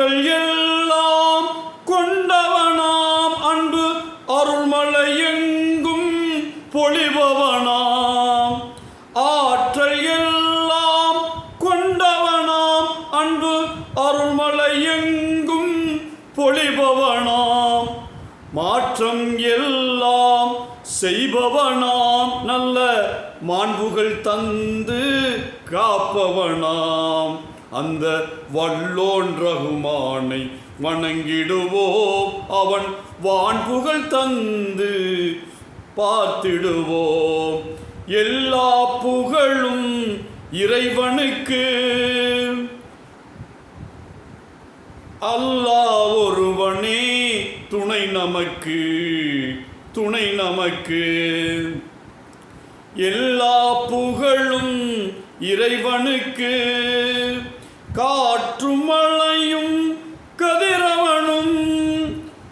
ஆற்றல் எல்லாம் கொண்டவனாம். அன்பு அருள்மலை எங்கும் பொழிபவனாம். ஆற்றல் எல்லாம் கொண்டவனாம். அன்பு அருள்மலை எங்கும் பொழிபவனாம். மாற்றம் எல்லாம் செய்பவனாம். நல்ல மாண்புகள் தந்து காப்பவனாம். அந்த வல்லோன் ரகுமானை வணங்கிடுவோம். அவன் வான்புகள் தந்து பார்த்திடுவோம். எல்லா புகழும் இறைவனுக்கு. அல்லாஹ் ஒருவனே துணை நமக்கு துணை நமக்கு. எல்லா புகழும் இறைவனுக்கு. காற்றும் மழையும் கதிரவனும்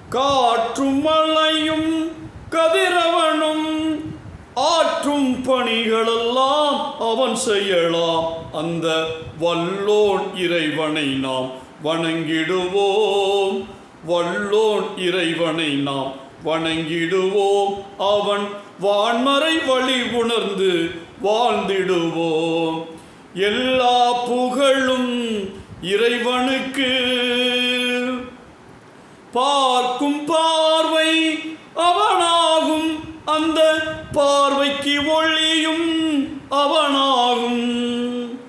காற்றும் மழையும் கதிரவனும் ஆற்றும் பணிகளெல்லாம் அவன் செய்யலாம். அந்த வல்லோன் இறைவனை நாம் வணங்கிடுவோம். வல்லோன் இறைவனை நாம் வணங்கிடுவோம். அவன் வான்மறை வழி உணர்ந்து வாழ்ந்திடுவோம். எல்லா புகழும் இறைவனுக்கு பார்க்கும் பார்வை அவனாகும். அந்த பார்வைக்கு ஒளியும் அவனாகும்.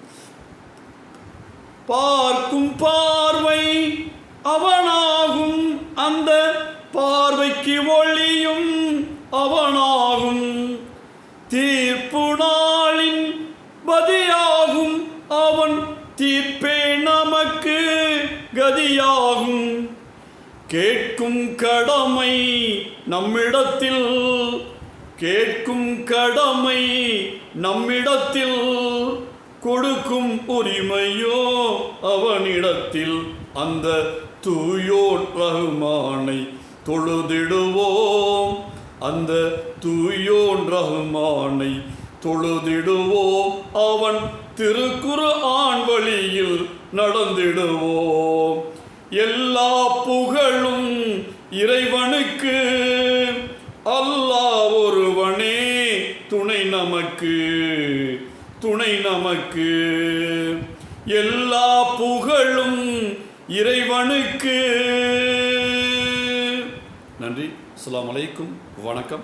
பார்க்கும் பார்வை அவனாகும். அந்த பார்வைக்கு ஒளியும் அவனாகும். கேட்கும் கடமை நம்மிடத்தில் கேட்கும் கடமை நம்மிடத்தில் கொடுக்கும் உரிமையோ அவனிடத்தில். அந்த தூயோர் ரகுமானை தொழுதிடுவோம். அந்த தூயோன் ரகுமானை தொழுதிடுவோம். அவன் திருக்குறு ஆண் வழியில் நடந்திடுவோம். எல்லா அவனுக்கு அல்லாஹ் ஒருவனே துணை நமக்கு துணை நமக்கு. எல்லா புகழும் இறைவனுக்கு. நன்றி. அஸ்ஸலாமு வணக்கம்.